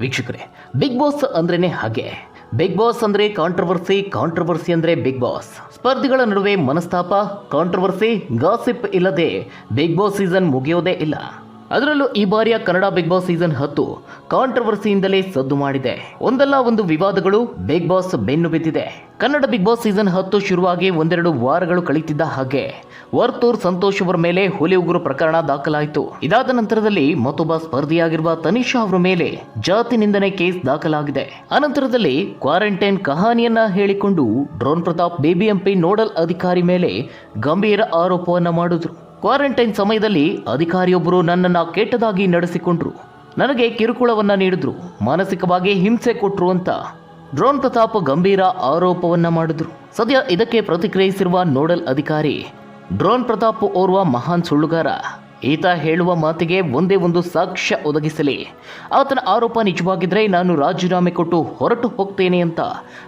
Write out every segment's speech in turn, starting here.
ವೀಕ್ಷಕರೇ big boss ಅಂದ್ರೇನೆ ಹಾಗೆ. ಬಿಗ್ ಬಾಸ್ ಅಂದ್ರೆ ಕಾಂಟ್ರವರ್ಸಿ ಕಾಂಟ್ರವರ್ಸಿ ಅಂದ್ರೆ ಬಿಗ್ ಬಾಸ್ ಸ್ಪರ್ಧಿಗಳ ನಡುವೆ ಮನಸ್ತಾಪ ಕಾಂಟ್ರವರ್ಸಿ ಗಾಸಿಪ್ ಇಲ್ಲದೆ ಬಿಗ್ ಬಾಸ್ ಸೀಸನ್ ಮುಗಿಯೋದೇ ಇಲ್ಲ. ಅದರಲ್ಲೂ ಈ ಬಾರಿಯ ಕನ್ನಡ ಬಿಗ್ ಬಾಸ್ ಸೀಸನ್ ಹತ್ತು ಕಾಂಟ್ರವರ್ಸಿಯಿಂದಲೇ ಸದ್ದು ಮಾಡಿದೆ. ಒಂದಲ್ಲ ಒಂದು ವಿವಾದಗಳು, ಬಿಗ್ ಬಾಸ್ ಬೆನ್ನು ಬಿದ್ದಿದೆ. ಕನ್ನಡ ಬಿಗ್ ಬಾಸ್ ಸೀಸನ್ ಹತ್ತು ಶುರುವಾಗಿ ಒಂದೆರಡು ವಾರಗಳು ಕಳೀತಿದ್ದ ಹಾಗೆ ವರ್ತೂರ್ ಸಂತೋಷ್ ಅವರ ಮೇಲೆ ಹುಲಿ ಉಗುರು ಪ್ರಕರಣ ದಾಖಲಾಯಿತು. ಇದಾದ ನಂತರದಲ್ಲಿ ಮತ್ತೊಬ್ಬ ಸ್ಪರ್ಧಿಯಾಗಿರುವ ತನಿಷಾ ಅವರ ಮೇಲೆ ಜಾತಿ ನಿಂದನೆ ಕೇಸ್ ದಾಖಲಾಗಿದೆ. ಅನಂತರದಲ್ಲಿ ಕ್ವಾರಂಟೈನ್ ಕಹಾನಿಯನ್ನ ಹೇಳಿಕೊಂಡು ಡ್ರೋನ್ ಪ್ರತಾಪ್, ಬಿಬಿಎಂಪಿ ನೋಡಲ್ ಅಧಿಕಾರಿ ಮೇಲೆ ಗಂಭೀರ ಆರೋಪವನ್ನ ಮಾಡಿದ್ರು. ಕ್ವಾರಂಟೈನ್ ಸಮಯದಲ್ಲಿ ಅಧಿಕಾರಿಯೊಬ್ಬರು ನನ್ನನ್ನು ಕೆಟ್ಟದಾಗಿ ನಡೆಸಿಕೊಂಡ್ರು. ನನಗೆ ಕಿರುಕುಳವನ್ನು ನೀಡಿದ್ರು. ಮಾನಸಿಕವಾಗಿ ಹಿಂಸೆ ಕೊಟ್ಟರು ಅಂತ. ಡ್ರೋನ್ ಪ್ರತಾಪ್ ಗಂಭೀರ ಆರೋಪವನ್ನ ಮಾಡಿದ್ರು. ಸದ್ಯ ಇದಕ್ಕೆ ಪ್ರತಿಕ್ರಿಯಿಸಿರುವ ನೋಡಲ್ ಅಧಿಕಾರಿ, ಡ್ರೋನ್ ಪ್ರತಾಪ್ ಓರ್ವ ಮಹಾನ್ ಸುಳ್ಳುಗಾರ. ಈತ ಹೇಳುವ ಮಾತಿಗೆ ಒಂದೇ ಒಂದು ಸಾಕ್ಷ್ಯ ಒದಗಿಸಲಿ. ಆತನ ಆರೋಪ ನಿಜವಾಗಿದ್ರೆ ನಾನು ರಾಜೀನಾಮೆ ಕೊಟ್ಟು ಹೊರಟು ಹೋಗ್ತೇನೆ ಅಂತ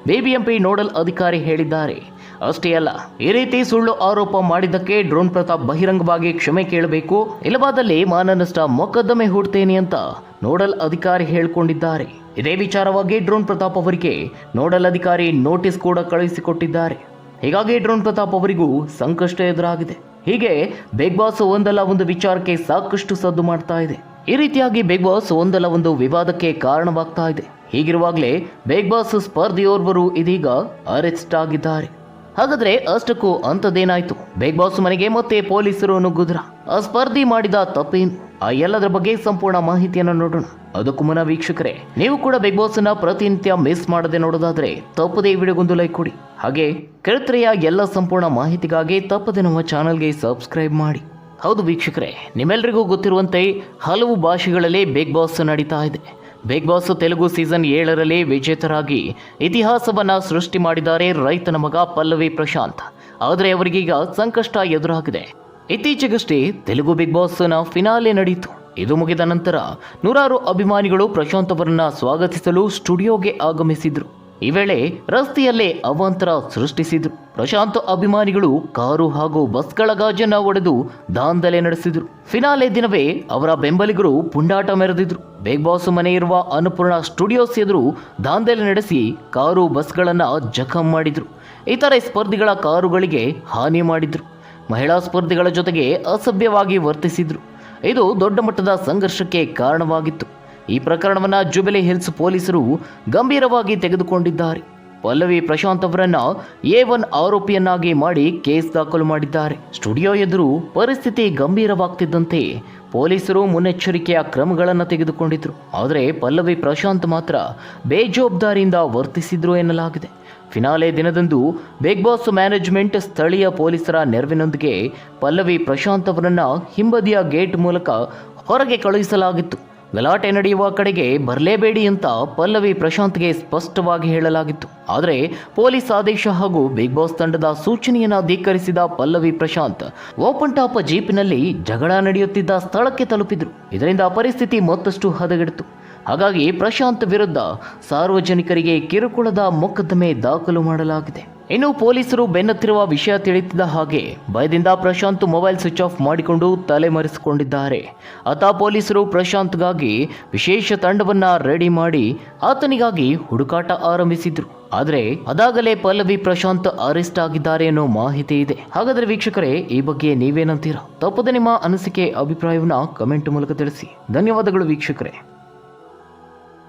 ಬಿಬಿಎಂಪಿ ನೋಡಲ್ ಅಧಿಕಾರಿ ಹೇಳಿದ್ದಾರೆ. ಅಷ್ಟೇ ಅಲ್ಲ, ಈ ರೀತಿ ಸುಳ್ಳು ಆರೋಪ ಮಾಡಿದ್ದಕ್ಕೆ ಡ್ರೋನ್ ಪ್ರತಾಪ್ ಬಹಿರಂಗವಾಗಿ ಕ್ಷಮೆ ಕೇಳಬೇಕು, ಇಲ್ಲವಾದಲ್ಲಿ ಮಾನನಷ್ಟ ಮೊಕದ್ದಮೆ ಹೂಡ್ತೇನೆ ಅಂತ ನೋಡಲ್ ಅಧಿಕಾರಿ ಹೇಳಿಕೊಂಡಿದ್ದಾರೆ. ಇದೇ ವಿಚಾರವಾಗಿ ಡ್ರೋನ್ ಪ್ರತಾಪ್ ಅವರಿಗೆ ನೋಡಲ್ ಅಧಿಕಾರಿ ನೋಟಿಸ್ ಕೂಡ ಕಳುಹಿಸಿಕೊಟ್ಟಿದ್ದಾರೆ. ಹೀಗಾಗಿ ಡ್ರೋನ್ ಪ್ರತಾಪ್ ಅವರಿಗೂ ಸಂಕಷ್ಟ ಎದುರಾಗಿದೆ. ಹೀಗೆ ಬಿಗ್ ಬಾಸ್ ಒಂದಲ್ಲ ಒಂದು ವಿಚಾರಕ್ಕೆ ಸಾಕಷ್ಟು ಸದ್ದು ಮಾಡ್ತಾ ಇದೆ. ಈ ರೀತಿಯಾಗಿ ಬಿಗ್ ಬಾಸ್ ಒಂದಲ್ಲ ಒಂದು ವಿವಾದಕ್ಕೆ ಕಾರಣವಾಗ್ತಾ ಇದೆ. ಹೀಗಿರುವಾಗಲೇ ಬಿಗ್ ಬಾಸ್ ಸ್ಪರ್ಧಿಯೋರ್ವರು ಇದೀಗ ಅರೆಸ್ಟ್ ಆಗಿದ್ದಾರೆ ಹಾಗಾದ್ರೆ ಅಷ್ಟಕ್ಕೂ ಅಂತದೇನಾಯ್ತು ಬಿಗ್ ಬಾಸ್ ಮನೆಗೆ ಮತ್ತೆ ಪೊಲೀಸರು ನುಗ್ಗುದ್ರ? ಆ ಸ್ಪರ್ಧಿ ಮಾಡಿದ ತಪ್ಪೇನು? ಆ ಎಲ್ಲದರ ಬಗ್ಗೆ ಸಂಪೂರ್ಣ ಮಾಹಿತಿಯನ್ನು ನೋಡೋಣ. ಅದಕ್ಕೂ ಮುನ್ನ ವೀಕ್ಷಕರೇ, ನೀವು ಕೂಡ ಬಿಗ್ ಬಾಸ್ನ ಪ್ರತಿನಿತ್ಯ ಮಿಸ್ ಮಾಡದೆ ನೋಡೋದಾದ್ರೆ ತಪ್ಪದೇ ವಿಡಿಯೋಗೊಂದು ಲೈಕ್ ಕೊಡಿ. ಹಾಗೆ ಕೆಳತ್ರೆಯ ಎಲ್ಲ ಸಂಪೂರ್ಣ ಮಾಹಿತಿಗಾಗಿ ತಪ್ಪದೆ ನಮ್ಮ ಚಾನಲ್ಗೆ ಸಬ್ಸ್ಕ್ರೈಬ್ ಮಾಡಿ. ಹೌದು ವೀಕ್ಷಕರೇ ನಿಮ್ಮೆಲ್ಲರಿಗೂ ಗೊತ್ತಿರುವಂತೆ ಹಲವು ಭಾಷೆಗಳಲ್ಲಿ ಬಿಗ್ ಬಾಸ್ ನಡೀತಾ ಇದೆ. ಬಿಗ್ ಬಾಸ್ ತೆಲುಗು ಸೀಸನ್ ಏಳರಲ್ಲಿ ವಿಜೇತರಾಗಿ ಇತಿಹಾಸವನ್ನು ಸೃಷ್ಟಿ ಮಾಡಿದ್ದಾರೆ ರೈತನ ಮಗ ಪಲ್ಲವಿ ಪ್ರಶಾಂತ್. ಆದರೆ ಅವರಿಗೀಗ ಸಂಕಷ್ಟ ಎದುರಾಗಿದೆ. ಇತ್ತೀಚೆಗಷ್ಟೇ ತೆಲುಗು ಬಿಗ್ ಬಾಸ್ನ ಫಿನಾಲೆ ನಡೆಯಿತು ಇದು ಮುಗಿದ ನಂತರ ನೂರಾರು ಅಭಿಮಾನಿಗಳು ಪ್ರಶಾಂತ್ ಅವರನ್ನು ಸ್ವಾಗತಿಸಲು ಸ್ಟುಡಿಯೋಗೆ ಆಗಮಿಸಿದ್ರು. ಈ ವೇಳೆ ರಸ್ತೆಯಲ್ಲೇ ಅವಾಂತರ ಸೃಷ್ಟಿಸಿದ್ರು. ಪ್ರಶಾಂತ ಅಭಿಮಾನಿಗಳು ಕಾರು ಹಾಗೂ ಬಸ್ಗಳ ಗಾಜನ್ನು ಒಡೆದು ದಾಂಧಲೆ ನಡೆಸಿದ್ರು. ಫಿನಾಲೆ ದಿನವೇ ಅವರ ಬೆಂಬಲಿಗರು ಪುಂಡಾಟ ಮೆರೆದಿದ್ರು. ಬಿಗ್ ಬಾಸ್ ಮನೆ ಇರುವ ಅನ್ನಪೂರ್ಣ ಸ್ಟುಡಿಯೋಸ್ ಎದುರು ದಾಂಧಲೆ ನಡೆಸಿ ಕಾರು ಬಸ್ಗಳನ್ನ ಜಖಂ ಮಾಡಿದ್ರು. ಇತರೆ ಸ್ಪರ್ಧಿಗಳ ಕಾರುಗಳಿಗೆ ಹಾನಿ ಮಾಡಿದ್ರು. ಮಹಿಳಾ ಸ್ಪರ್ಧಿಗಳ ಜೊತೆಗೆ ಅಸಭ್ಯವಾಗಿ ವರ್ತಿಸಿದರು. ಇದು ದೊಡ್ಡ ಮಟ್ಟದ ಸಂಘರ್ಷಕ್ಕೆ ಕಾರಣವಾಗಿತ್ತು. ಈ ಪ್ರಕರಣವನ್ನು ಜುಬಿಲಿ ಹಿಲ್ಸ್ ಪೊಲೀಸರು ಗಂಭೀರವಾಗಿ ತೆಗೆದುಕೊಂಡಿದ್ದಾರೆ. ಪಲ್ಲವಿ ಪ್ರಶಾಂತ್ ಅವರನ್ನ ಎ ಒನ್ ಆರೋಪಿಯನ್ನಾಗಿ ಮಾಡಿ ಕೇಸ್ ದಾಖಲು ಮಾಡಿದ್ದಾರೆ. ಸ್ಟುಡಿಯೋ ಎದುರು ಪರಿಸ್ಥಿತಿ ಗಂಭೀರವಾಗ್ತಿದ್ದಂತೆ ಪೊಲೀಸರು ಮುನ್ನೆಚ್ಚರಿಕೆಯ ಕ್ರಮಗಳನ್ನು ತೆಗೆದುಕೊಂಡಿದ್ರು. ಆದರೆ ಪಲ್ಲವಿ ಪ್ರಶಾಂತ್ ಮಾತ್ರ ಬೇಜವಾಬ್ದಾರಿಯಿಂದ ವರ್ತಿಸಿದ್ರು ಎನ್ನಲಾಗಿದೆ. ಫಿನಾಲೆ ದಿನದಂದು ಬಿಗ್ ಬಾಸ್ ಮ್ಯಾನೇಜ್ಮೆಂಟ್ ಸ್ಥಳೀಯ ಪೊಲೀಸರ ನೆರವಿನೊಂದಿಗೆ ಪಲ್ಲವಿ ಪ್ರಶಾಂತ್ ಅವರನ್ನು ಹಿಂಬದಿಯ ಗೇಟ್ ಮೂಲಕ ಹೊರಗೆ ಕಳುಹಿಸಲಾಗಿತ್ತು. ಗಲಾಟೆ ನಡೆಯುವ ಕಡೆಗೆ ಬರಲೇಬೇಡಿ ಅಂತ ಪಲ್ಲವಿ ಪ್ರಶಾಂತ್ಗೆ ಸ್ಪಷ್ಟವಾಗಿ ಹೇಳಲಾಗಿತ್ತು. ಆದರೆ ಪೊಲೀಸ್ ಆದೇಶ ಹಾಗೂ ಬಿಗ್ ಬಾಸ್ ತಂಡದ ಸೂಚನೆಯನ್ನು ಧಿಕ್ಕರಿಸಿದ ಪಲ್ಲವಿ ಪ್ರಶಾಂತ್, ಓಪನ್ ಟಾಪ್ ಜೀಪಿನಲ್ಲಿ ಜಗಳ ನಡೆಯುತ್ತಿದ್ದ ಸ್ಥಳಕ್ಕೆ ತಲುಪಿದ್ರು. ಇದರಿಂದ ಪರಿಸ್ಥಿತಿ ಮತ್ತಷ್ಟು ಹದಗೆಡಿತು. ಹಾಗಾಗಿ ಪ್ರಶಾಂತ್ ವಿರುದ್ಧ ಸಾರ್ವಜನಿಕರಿಗೆ ಕಿರುಕುಳದ ಮೊಕದ್ದಮೆ ದಾಖಲು ಮಾಡಲಾಗಿದೆ. ಇನ್ನು ಪೊಲೀಸರು ಬೆನ್ನತ್ತಿರುವ ವಿಷಯ ತಿಳಿಯುತ್ತಿದ್ದ ಹಾಗೆ ಭಯದಿಂದ ಪ್ರಶಾಂತ್ ಮೊಬೈಲ್ ಸ್ವಿಚ್ ಆಫ್ ಮಾಡಿಕೊಂಡು ತಲೆಮರೆಸಿಕೊಂಡಿದ್ದಾರೆ ಆತ ಪೊಲೀಸರು ಪ್ರಶಾಂತ್ಗಾಗಿ ವಿಶೇಷ ತಂಡವನ್ನ ರೆಡಿ ಮಾಡಿ ಆತನಿಗಾಗಿ ಹುಡುಕಾಟ ಆರಂಭಿಸಿದ್ರು. ಆದರೆ ಅದಾಗಲೇ ಪಲ್ಲವಿ ಪ್ರಶಾಂತ್ ಅರೆಸ್ಟ್ ಆಗಿದ್ದಾರೆ ಅನ್ನೋ ಮಾಹಿತಿ ಇದೆ. ಹಾಗಾದರೆ ವೀಕ್ಷಕರೇ, ಈ ಬಗ್ಗೆ ನೀವೇನಂತೀರಾ? ತಪ್ಪದೆ ನಿಮ್ಮ ಅನಿಸಿಕೆ, ಅಭಿಪ್ರಾಯವನ್ನ ಕಮೆಂಟ್ ಮೂಲಕ ತಿಳಿಸಿ. ಧನ್ಯವಾದಗಳು ವೀಕ್ಷಕರೇ.